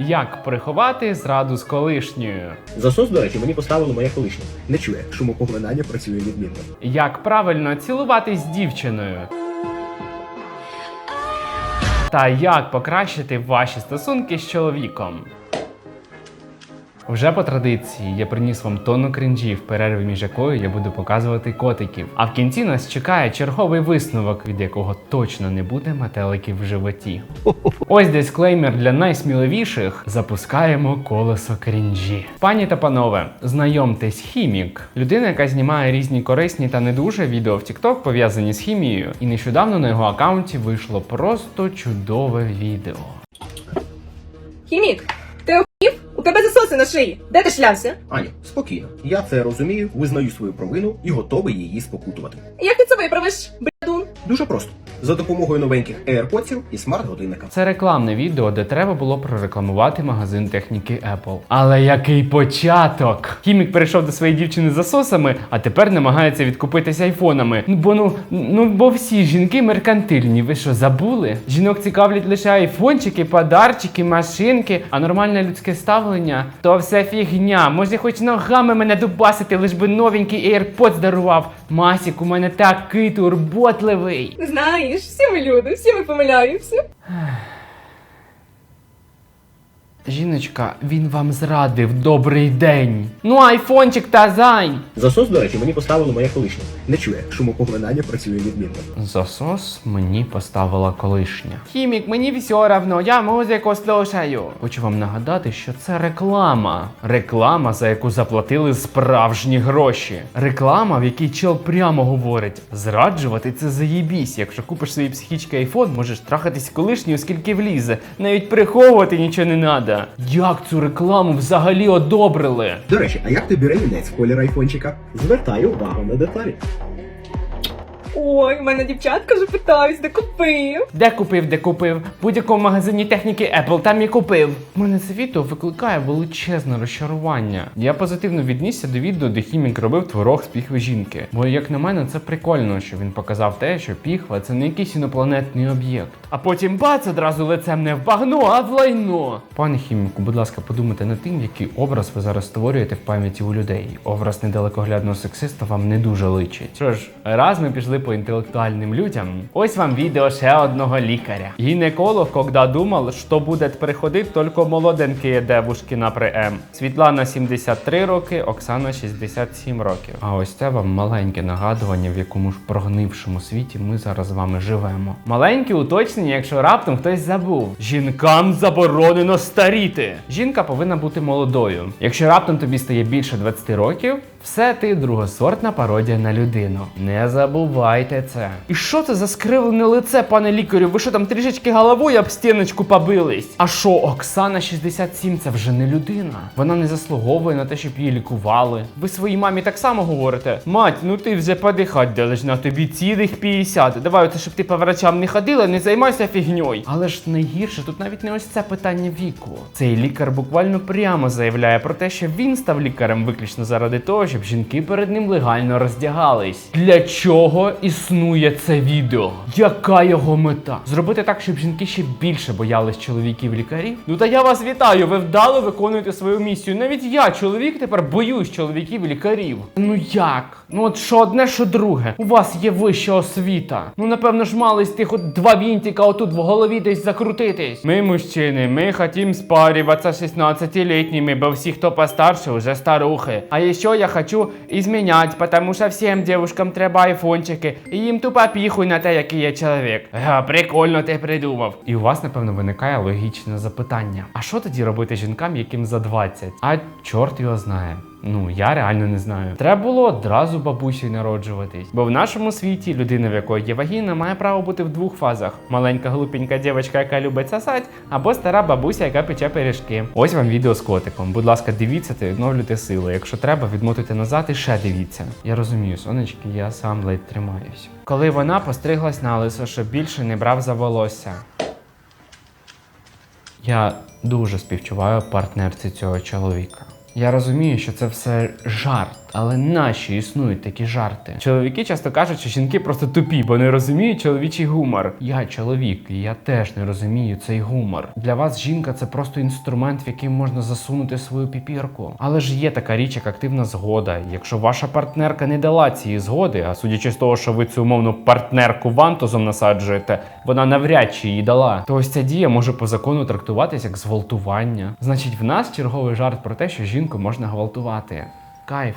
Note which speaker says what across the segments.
Speaker 1: Як приховати зраду з колишньою?
Speaker 2: Засос, до речі, мені поставило моя колишня. Не чує, шумопоглинання працює відмінно.
Speaker 1: Як правильно цілуватись з дівчиною? Та як покращити ваші стосунки з чоловіком? Вже по традиції я приніс вам тонну в перерві між якою я буду показувати котиків. А в кінці нас чекає черговий висновок, від якого точно не буде метеликів в животі. Ось дисклеймер для найсміливіших. Запускаємо колесо крінжі. Пані та панове, знайомтесь, хімік. Людина, яка знімає різні корисні та не дуже відео в TikTok пов'язані з хімією. І нещодавно на його аккаунті вийшло просто чудове відео.
Speaker 3: Хімік, ти охів? У тебе засоси на шиї. Де ти шлявся?
Speaker 2: Аню, спокійно. Я це розумію, визнаю свою провину і готовий її спокутувати.
Speaker 3: Як ти це виправиш, блядун?
Speaker 2: Дуже просто. За допомогою новеньких AirPods і смарт-годинника.
Speaker 1: Це рекламне відео, де треба було прорекламувати магазин техніки Apple. Але який початок! Хімік перейшов до своєї дівчини з засосами, а тепер намагається відкупитися айфонами. Ну бо ну, ну бо всі жінки меркантильні. Ви що забули? Жінок цікавлять лише айфончики, подарчики, машинки, а нормальне людське ставлення то все фігня. Може, хоч ногами мене дубасити, лиш би новенький AirPods дарував. Масік, у мене такий турботливий.
Speaker 3: Знаєш, всі ми люди, всі ми помиляємося.
Speaker 1: Жіночка, він вам зрадив. Добрий день. Ну, айфончик та зай.
Speaker 2: Засос, до речі, мені поставило моя колишня. Не чує, шумопоглинання працює відмінно.
Speaker 1: Засос мені поставила колишня. Хімік, мені все равно, я музику слушаю. Хочу вам нагадати, що це реклама. Реклама, за яку заплатили справжні гроші. Реклама, в якій чел прямо говорить: зраджувати це заєбісь. Якщо купиш собі психічний айфон, можеш трахатись колишньою, скільки влізе. Навіть приховувати нічого не треба. Як цю рекламу взагалі одобрили?
Speaker 2: До речі, а як тобі ремінець колір айфончика? Звертаю увагу на деталі.
Speaker 3: Ой, в мене дівчатка вже питають, де купив.
Speaker 1: Де купив, де купив? В будь-якому магазині техніки Apple там і купив. У мене це відео викликає величезне розчарування. Я позитивно віднісся до відео, де хімік робив творог з піхви жінки. Бо, як на мене, це прикольно, що він показав те, що піхва це не якийсь інопланетний об'єкт. А потім бац одразу лицем не в багно, а в лайно. Пане хіміку, будь ласка, подумайте над тим, який образ ви зараз створюєте в пам'яті у людей. Образ недалекоглядного сексиста вам не дуже личить. Що ж, раз ми пішли по інтелектуальним людям. Ось вам відео ще одного лікаря. Гінеколог, когда думав, що буде приходити тільки молоденькі девушки на прием. Світлана 73 роки, Оксана 67 років. А ось це вам маленьке нагадування, в якому ж прогнившому світі ми зараз з вами живемо. Маленькі уточнення, якщо раптом хтось забув. Жінкам заборонено старіти. Жінка повинна бути молодою. Якщо раптом тобі стає більше 20 років, все ти другосортна пародія на людину. Не забувайте це. І що це за скривлене лице, пане лікарю? Ви що там трішечки головою об стіночку побились? А що, Оксана 67 це вже не людина. Вона не заслуговує на те, щоб її лікували. Ви своїй мамі так само говорите: мать, ну ти вже подихать должна, тобі цілих 50. Давай, оце щоб ти по врачам не ходила, не займайся фігньою. Але ж найгірше тут навіть не ось це питання віку. Цей лікар буквально прямо заявляє про те, що він став лікарем виключно заради того, щоб жінки перед ним легально роздягались. Для чого існує це відео? Яка його мета? Зробити так, щоб жінки ще більше боялись чоловіків-лікарів? Ну та я вас вітаю, ви вдало виконуєте свою місію. Навіть я, чоловік, тепер боюсь чоловіків-лікарів. Ну як? Ну от що одне, що друге. У вас є вища освіта. Ну напевно ж мали з тих от два вінтика отут в голові десь закрутитись. Ми, мужчини, ми хотім спарюватися 16-літніми, бо всі, хто постарше, уже старухи. А ще я хочу изменять, потому що всім девушкам треба айфончики, і їм тупо піхуй на те, який я чоловік. Га, прикольно ти придумав. І у вас, напевно, виникає логічне запитання: а що тоді робити жінкам, яким за 20? А чорт його знає. Ну, я реально не знаю. Треба було одразу бабусею народжуватись. Бо в нашому світі людина, в якої є вагіна, має право бути в двох фазах: маленька глупенька дівчинка, яка любить сосать, або стара бабуся, яка пече пиріжки. Ось вам відео з котиком. Будь ласка, дивіться та відновлюйте сили. Якщо треба, відмотуйте назад і ще дивіться. Я розумію, сонечки, я сам ледь тримаюсь. Коли вона постриглась на лисо, щоб більше не брав за волосся. Я дуже співчуваю партнерці цього чоловіка. Я розумію, що це все жарт. Але нащо існують такі жарти? Чоловіки часто кажуть, що жінки просто тупі, бо не розуміють чоловічий гумор. Я чоловік, і я теж не розумію цей гумор. Для вас жінка це просто інструмент, в який можна засунути свою піпірку. Але ж є така річ, як активна згода. Якщо ваша партнерка не дала цієї згоди, а судячи з того, що ви цю умовну партнерку вантузом насаджуєте, вона навряд чи її дала, то ось ця дія може по закону трактуватись як зґвалтування. Значить, в нас черговий жарт про те, що жінку можна гвалтувати. Кайф.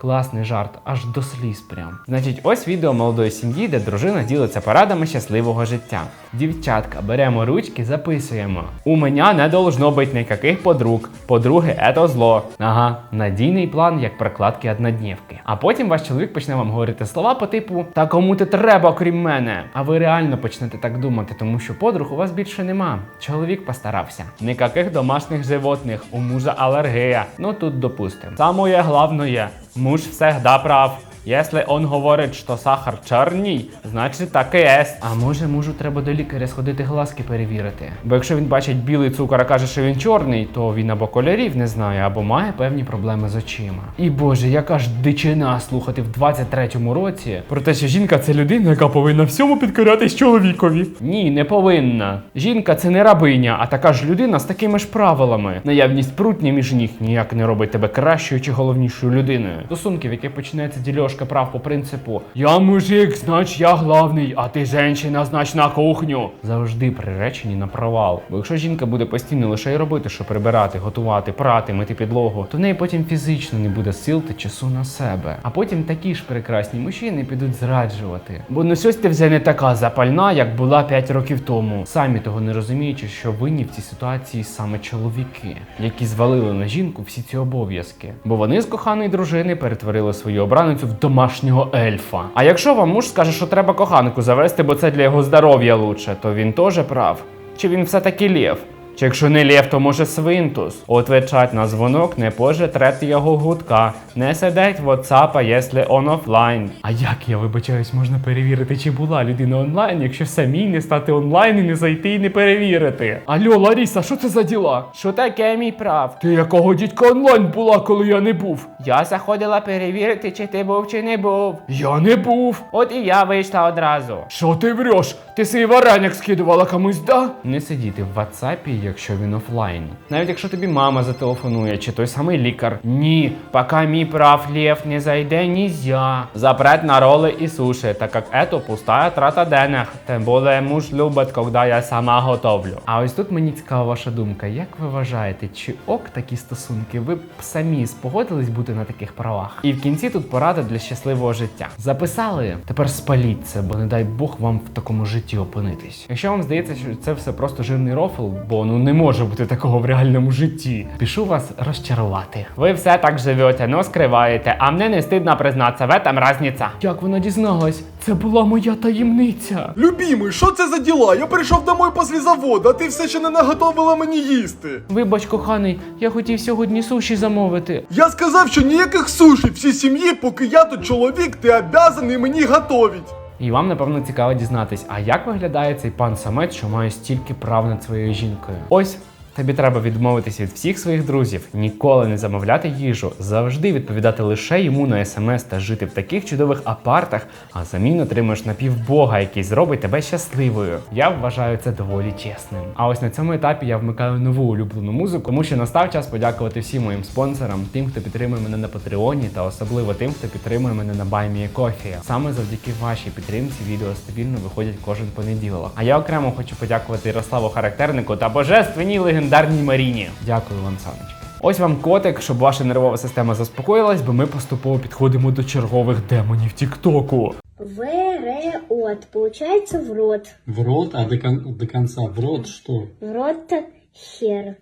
Speaker 1: Класний жарт, аж до сліз прям. Значить, ось відео молодої сім'ї, де дружина ділиться порадами щасливого життя. Дівчатка, беремо ручки, записуємо. У мене не должно бути ніяких подруг. Подруги это зло. Ага, надійний план, як прокладки одноднівки. А потім ваш чоловік почне вам говорити слова по типу Та кому ти треба, крім мене? А ви реально почнете так думати, тому що подруг у вас більше нема. Чоловік постарався. Ніяких домашніх животних, у мужа алергія. Ну тут допустим. Самое главное, муж всегда прав. Якщо он говорить, що сахар чорний, значить так і є. А може мужу треба до лікаря сходити глазки перевірити. Бо якщо він бачить білий цукор, а каже, що він чорний, то він або кольорів не знає, або має певні проблеми з очима. І боже, яка ж дичина слухати в 23-му році про те, що жінка це людина, яка повинна всьому підкорятись чоловікові. Ні, не повинна. Жінка це не рабиня, а така ж людина з такими ж правилами. Наявність прутні між ніг ніяк не робить тебе кращою чи головнішою людиною. Стосунки, в яких починається дільошка прав по принципу Я мужик, знач я главний, а ти женщина, знач на кухню. Завжди приречені на провал. Бо якщо жінка буде постійно лише й робити, що прибирати, готувати, прати, мити підлогу, то в неї потім фізично не буде сил та часу на себе. А потім такі ж прекрасні мужчини підуть зраджувати. Бо ну щось ти вже не така запальна, як була 5 років тому. Самі того не розуміючи, що винні в цій ситуації саме чоловіки, які звалили на жінку всі ці обов'язки. Бо вони з коханої дружини перетворили свою обраницю в домашнього ельфа. А якщо вам муж скаже, що треба коханку завести, бо це для його здоров'я лучше, то він теж прав. Чи він все-таки лєв? Чи якщо не лєв, то може свинтус. Отвечать на дзвонок не трети його гудка. Не сидеть в WhatsApp, якщо он офлайн. А як я вибачаюсь, можна перевірити, чи була людина онлайн, якщо самій не стати онлайн і не зайти і не перевірити? Алло, Ларіса, що це за діла? Що таке мій прав? Ти якого дідька онлайн була, коли я не був? Я заходила перевірити, чи ти був, чи не був. Я не був. От і я вийшла одразу. Що ти вреш? Ти свій вареник скидувала комусь, да? Не сидіти в WhatsApp, якщо він офлайн. Навіть якщо тобі мама зателефонує, чи той самий лікар. Ні, поки мій прав лев не зайде, нельзя. Запрет на роли і суші, так як это пустая трата денег. Тим більше муж любить, коли я сама готовлю. А ось тут мені цікава ваша думка. Як ви вважаєте, чи ок такі стосунки? Ви б самі спогодились бути на таких правах? І в кінці тут порада для щасливого життя. Записали? Тепер спаліть це, бо не дай Бог вам в такому житті опинитись. Якщо вам здається, що це все просто жирний рофл, бо ну не може бути такого в реальному житті. Пішу вас розчарувати. Ви все так живете, но скриваєте, а мене не стидно признатися, в этом разниця. Як вона дізналась? Це була моя таємниця.
Speaker 4: Любімий, що це за діла? Я прийшов домой після заводу, а ти все ще не наготовила мені їсти.
Speaker 1: Вибач, коханий, я хотів сьогодні суші замовити.
Speaker 4: Я сказав, що ніяких суші всій сім'ї, поки я тут чоловік, ти обязаний мені готовить.
Speaker 1: І вам, напевно, цікаво дізнатись, а як виглядає цей пан самець, що має стільки прав над своєю жінкою? Ось. Тобі треба відмовитися від всіх своїх друзів, ніколи не замовляти їжу, завжди відповідати лише йому на смс та жити в таких чудових апартах, а замін отримаєш напівбога, який зробить тебе щасливою. Я вважаю це доволі чесним. А ось на цьому етапі я вмикаю нову улюблену музику, тому що настав час подякувати всім моїм спонсорам, тим, хто підтримує мене на Патреоні, та особливо тим, хто підтримує мене на BuyMeACoffee. Саме завдяки вашій підтримці відео стабільно виходять кожен понеділок. А я окремо хочу подякувати Ярославу Характернику та божественній легендарній Маріні. Дякую вам, сонечки. Ось вам котик, щоб ваша нервова система заспокоїлась, бо ми поступово підходимо до чергових демонів Тіктоку.
Speaker 5: В, Р. Получается в рот.
Speaker 6: В рот, а до, кон- до конца в рот что?
Speaker 5: В рот хер.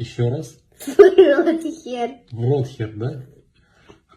Speaker 6: Еще раз?
Speaker 5: В рот хер.
Speaker 6: В рот хер, да?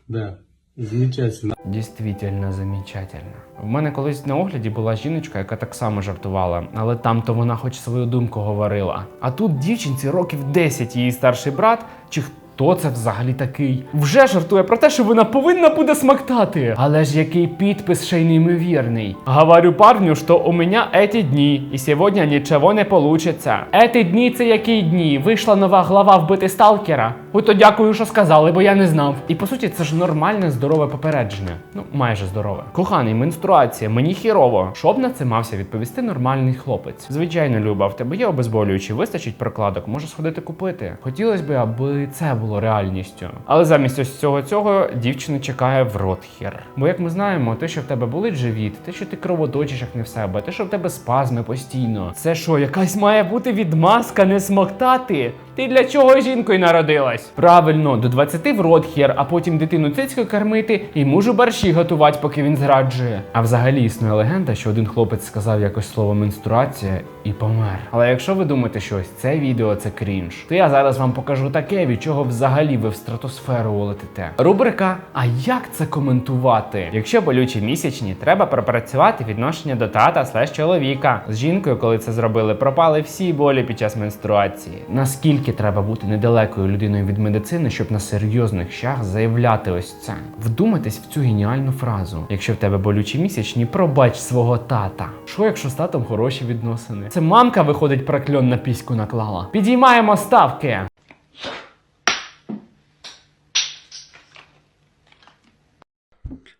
Speaker 6: Да. Замечательно.
Speaker 1: Дійсно замечательно. В мене колись на огляді була жіночка, яка так само жартувала, але там то вона хоч свою думку говорила. А тут дівчинці років 10 її старший брат, чи х- Хто це взагалі такий? Вже жартує про те, що вона повинна буде смактати. Але ж який підпис ще й неймовірний. Говорю парню, що у мене эти дні, і сьогодні нічого не получиться. Эти дні це які дні? Вийшла нова глава вбити сталкера. Ой, то дякую, що сказали, бо я не знав. І по суті, це ж нормальне здорове попередження. Ну, майже здорове. Коханий, менструація, мені хірово. Що б на це мався відповісти нормальний хлопець? Звичайно, Люба, в тебе є обезболюючі, вистачить прокладок, може сходити купити. Хотілося б, аби це було реальністю. Але замість ось цього цього дівчина чекає в ротхір. Бо як ми знаємо, те, що в тебе болить живіт, те, що ти кровоточиш як не в себе, те, що в тебе спазми постійно. Це що, якась має бути відмазка не смоктати? Ти для чого жінкою народилась? Правильно, до 20 в ротхер, а потім дитину цицькою кормити і мужу борщі готувати, поки він зраджує. А взагалі існує легенда, що один хлопець сказав якось слово менструація і помер. Але якщо ви думаєте, що ось це відео це крінж, то я зараз вам покажу таке, від чого взагалі ви в стратосферу улетите. Рубрика А як це коментувати? Якщо болючі місячні, треба пропрацювати відношення до тата слеш чоловіка. З жінкою, коли це зробили, пропали всі болі під час менструації. Наскільки треба бути недалекою людиною від медицини, щоб на серйозних щах заявляти ось це? Вдумайтесь в цю геніальну фразу. Якщо в тебе болючі місячні, пробач свого тата. Що якщо з татом хороші відносини? Це мамка виходить прокльон на піську наклала. Підіймаємо ставки.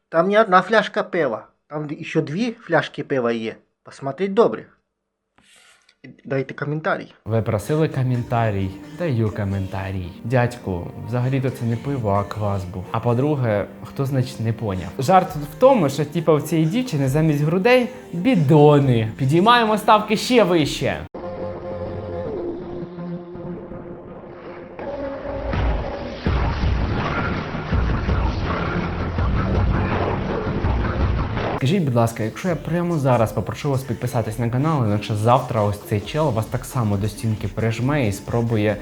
Speaker 7: Там не одна фляжка пива. Там еще две фляжки пива є. Посмотреть добре. Дайте коментарій.
Speaker 1: Ви просили коментарій. Даю коментарій. Дядьку, взагалі-то це не пиво, а квас був. А по-друге, хто значить не поняв. Жарт в тому, що типа в цієї дівчини замість грудей бідони. Підіймаємо ставки ще вище. Скажіть, будь ласка, якщо я прямо зараз попрошу вас підписатись на канал, інакше завтра ось цей чел вас так само до стінки прижме і спробує.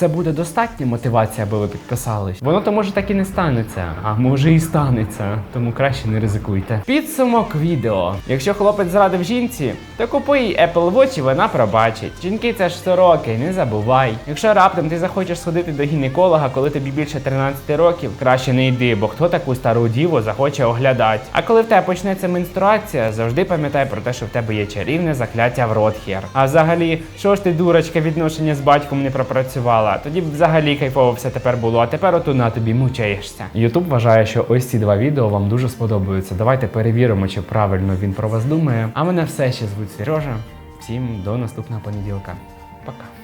Speaker 1: Це буде достатня мотивація, аби ви підписались. Воно то може так і не станеться, а може і станеться, тому краще не ризикуйте. Підсумок відео. Якщо хлопець зрадив жінці, то купуй їй Apple Watch і вона пробачить. Жінки це ж сороки, не забувай. Якщо раптом ти захочеш сходити до гінеколога, коли тобі більше 13 років, краще не йди, бо хто таку стару діву захоче оглядати. А коли в тебе почнеться менструація, завжди пам'ятай про те, що в тебе є чарівне закляття в ротхер. А взагалі, що ж ти, дурочка, відношення з батьком не пропрацювала? Тоді б взагалі кайфово все тепер було, а тепер оту на тобі мучаєшся. Ютуб вважає, що ось ці два відео вам дуже сподобаються. Давайте перевіримо, чи правильно він про вас думає. А мене все ще звуть Сережа. Всім до наступного понеділка. Пока.